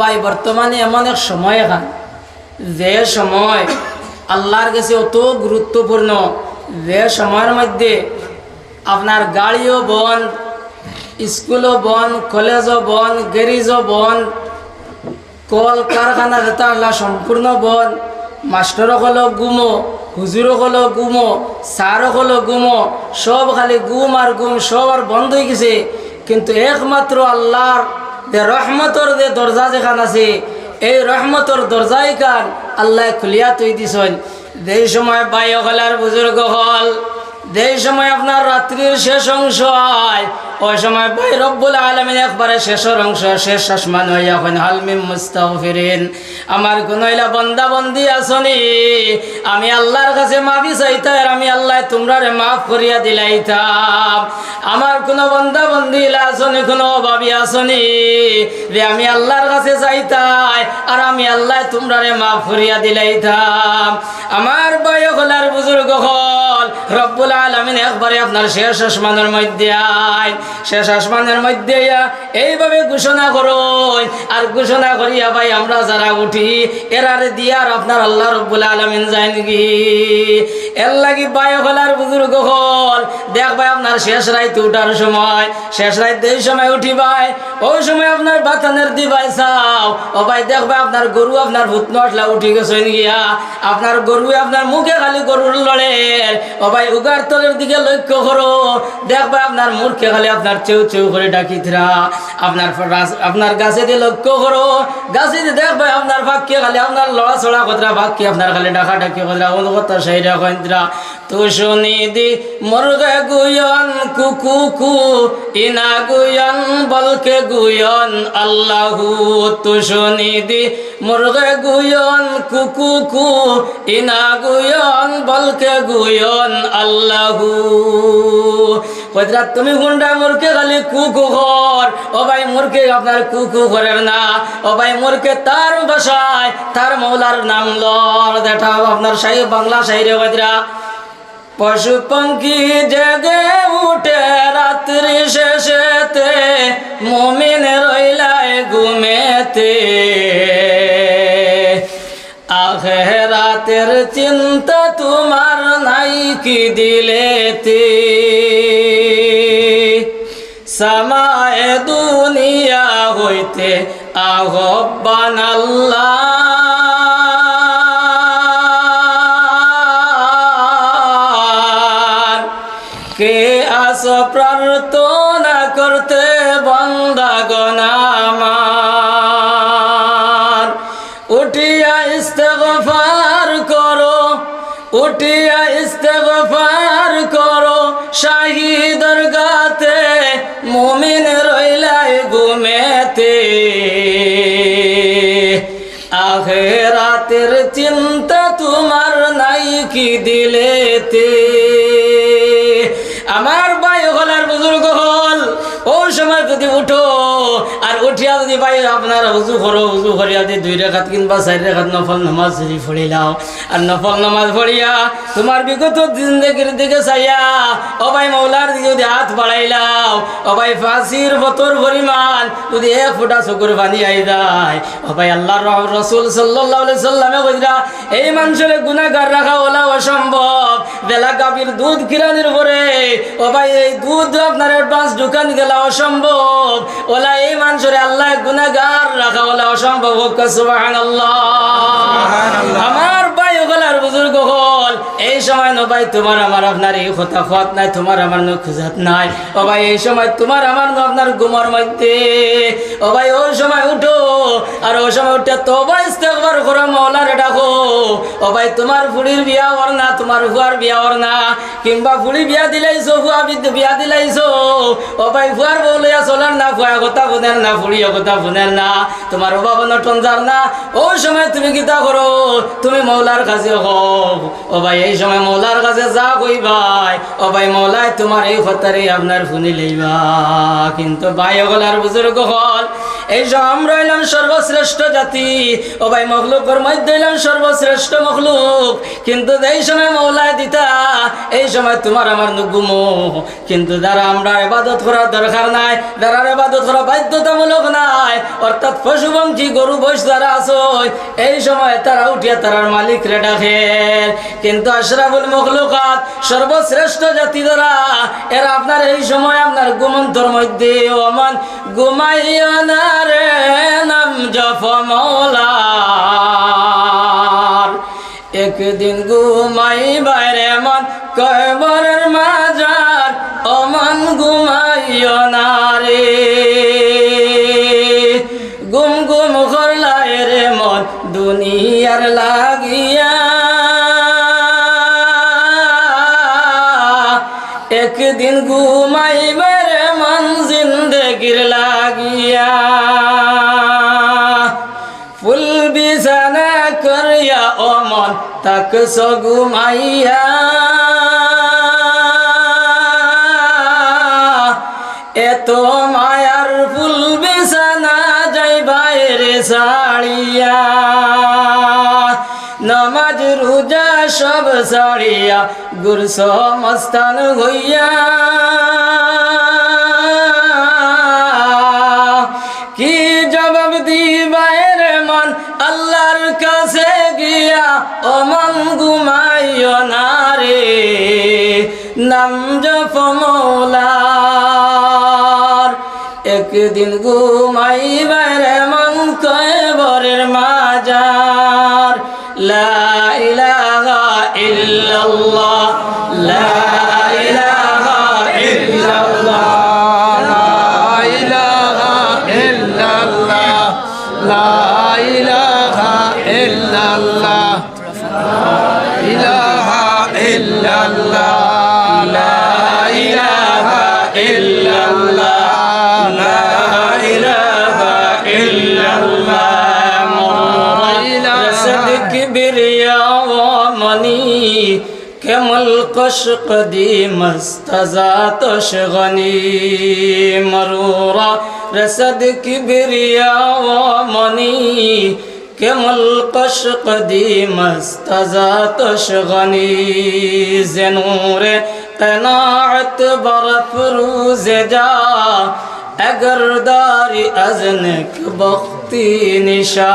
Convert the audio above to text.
ভাই, বর্তমানে এমন এক সময় এখান, যে সময় আল্লাহর কাছে অত গুরুত্বপূর্ণ, যে সময়ের মধ্যে আপনার গাড়িও বন্ধ, স্কুলও বন্ধ, কলেজও বন্ধ, গ্যারেজও বন্ধ কল কারখানা যেটা হলা সম্পূর্ণ বন্ধ, মাস্টারও হলো গুমো, হুজুরও হলো গুমো, স্যারও হলো গুমো, সব খালি গুম আর গুম, সব আর বন্ধ হয়ে গেছে। কিন্তু একমাত্র আল্লাহর যে রহমতর যে দরজা যেখান আছে, এই রহমতর দরজাই কান আল্লাহ খুলিয়া তুই দিছেন। যেই সময় বাই হলার বুজুর্গ হল, যেই সময় আপনার রাত্রির শেষ অংশ হয়, ওই সময় ভাই রব্বুল আলমিন একবারে শেষের অংশ, শেষ আসমান হইয়া হইন হালমিম মুস্তাগফিরিন, আমার গুনইলা বন্দা বন্দি আসনি। আমি আল্লাহর কাছে মাফি চাইতাম আমি আল্লাহ তোমরারে মাফ করিয়া দিলাইতাম। আমার কোনো বন্দা বন্দি আসনি কোনো অভাবী আসনি। যে আমি আল্লাহর কাছে চাইতাই আর আমি আল্লাহ তোমরারে মাফ করিয়া দিলাইতাম। আমার বয় হলার বুজুর্গ হল রব্বুল আলমিন একবারে আপনার শেষ আসমানের মধ্যে আয়। শেষ আসমানের মধ্যে এইভাবে ঘোষণা করো আর ঘোষণা করিয়া ভাই আমরা যারা উঠি এরারে দিয়ার আপনার আল্লাহ রব্বুল আলমিন যায় নাকি এর লাগি বাই হলার বুজুর্গ হল, দেখ ভাই আপনার শেষ রাইতে উঠার সময়, শেষ রাইতে এই সময় উঠি ভাই, ওই সময় আপনার বাতানের দিবাই চাও। ও ভাই, দেখ ভাই, আপনার গরু, আপনার ভূত নটলা উঠি গেছেন গিয়া। আপনার গরু, আপনার মুখে খালি গরুর লড়ের ও ভাই, উগার তলের দিকে লক্ষ্য করো। দেখবে আপনার মুখে খালি আপনার চেউ চেউ করে ডাকিতরা আপনার আপনার গাছে দিয়ে লক্ষ্য করো। গাছে দিয়ে দেখ ভাই, আপনার ভাগ্যে খালি আপনার লড়া ছড়া কতরা ভাগ্যে আপনার খালি ডাকা ডাকি কতরা অন্য কথা সেই রাখা তো শুনি দি, মুরগে গুয়ন কুকু কু ইনা গুয়ন, বলকে গুয়ন, আল্লাহু তো শুনি দি। মুরগে গুয়ন, কুকু কু, ইনা গুয়ন, বলকে গুয়ন, আল্লাহু। কইরা তুমি গুন্ডা মুরকে খালি কুকু ঘর। ও ভাই মুরকে আপনার কুকু ঘরের না। ও ভাই মুরকে তার ভাষায় তার মৌলার নাম লর দেখা আপনার সাহি বাংলা সাহিরে কইরা পশু পঙ্খী জেগে উঠে শেষেতে মমিন রইলায় ঘুমেতে। আখেরাতের চিন্তা তোমার নাই কি দিলেতে। সামায় দুনিয়া হইতে আহ্বান আল্লাহ কে আস প্রার্থনা করতে বন্দাগণ আমার উঠিয়া ইস্তেগফার করো, উঠিয়া ইস্তেগফার করো শাহিদর গাতে মুমিন রইলাই ঘুমেতে। আখেরাতের চিন্তা তোমার নাই কি দিলেতে? যদি ভাই আপনার উজু করো উজু করিয়া যদি দুই রেখাত কিংবা চার রেখাত নফল নামাজ যদি পড়িলাও আর নফল নামাজ পড়িয়া তোমার বিগত জিন্দগির দিকে চাইয়া, ও ভাই মৌলার দিকে যদি হাত বাড়াইলাও ও ভাই ফাঁসির বতর পরিমাণ যদি এক ফুটা চকুর পানি আই যায়। ও ভাই আল্লাহ রসুল সাল্লাহ সাল্লামে কইরা, এই মানুষের গুণাগার রাখা ওলা অসম্ভব। বেলা গাভীর দুধ কিরানির পরে ও ভাই এই দুধ আপনার অ্যাডভান্স দোকান গেলা অসম্ভব। ওলা এই মানুষের আল্লাহ গুণাগার রাখা বলে অসম্ভব আমার ভাই ওগুলার বুজুর্গ হল এই সময় নো ভাই তোমার আমার আপনার এই কথা খত নাই তোমার আমার নো খুঁজাত নাই। ও ভাই এই সময় তোমার আমার নো আপনার ঘুমার মধ্যে। ও ভাই ওই সময় উঠো আর ওই সময় উঠে তো ভাই ইস্তেকবার করো মৌলারে ডাকো। ও ভাই, তোমার ফুড়ির বিয়া ওর না, তোমার ফুয়ার বিয়া ওর না। কিংবা ফুড়ি বিয়া দিলাইছো, ফুয়া বিদ- বিয়া দিলাইছো। ও ভাই, ফুয়ার বউ লইয়া চলার না, ফুয়া কথা ফুনের না ফুড়ি কথা ফুনের না। তোমার অভাব নটন যার না, ওই সময় তুমি কিতা করো, তুমি মৌলার কাছে হও। ও ভাই, এই সময় মৌলার কাছে যা কই ভাই ও ভাই মৌলাই তোমার এই কথারে আপনার শুনি লইবা। কিন্তু ভাই, ওগলার বুজুর্গ হল এই সময় আমরা এলাম সর্বশ্রেষ্ঠ জাতি, ও ভাই মখলুকর মধ্যে হইলাম সর্বশ্রেষ্ঠ মখলুক। কিন্তু এই সময় মৌলায় দিতা, এই সময় তোমার আমার নুগুমো। কিন্তু যারা আমরা এবাদত করার দরকার নাই, যারা এবাদত করা বাধ্যতামূলক নাই, অর্থাৎ পশুপঙ্খী গরু বৈশ যারা আছো, এই সময় তারা উঠিয়া তারার মালিক রে ডাকে। কিন্তু আশরাফুল মখলুকাত সর্বশ্রেষ্ঠ জাতি দ্বারা এরা আপনার এই সময় আপনার গুমন্তর মধ্যে অমান ঘুমাইয়া না রে, নাম জফ মৌলার। একদিন ঘুমাই বাইরে মন কয়বরের মাজার, অমান ঘুমাইও না রে। গুম গুম করলাই রে মন, দুনিয়ার লাগিয়া। একদিন ঘুমাই বাইরে মন জিন্দগির লাগিয়া। ফুল বিছানা করিয়া অমন তাক সগুমাইয়া এত মায়ার ফুল বিছানা যাই বাইরে সাড়িয়া নমাজ, রোজা সব সাড়িয়া গুর মস্তান হইয়া। অমন ঘুমাইও না রে। নাম জপ মৌলার। একদিন ঘুমাইবার মন কবরের মাজার। লা ইলাহা ইল্লাল্লাহ, লা ইল্লাল্লাহ লা ইল্লাল্লাহ, লা قش قديم استزات شغني. مرورا رسد كبريا ومني كمل قش قديم استزات شغني زنور قناعت برف روز جا اگر داری ازنک بختی نشا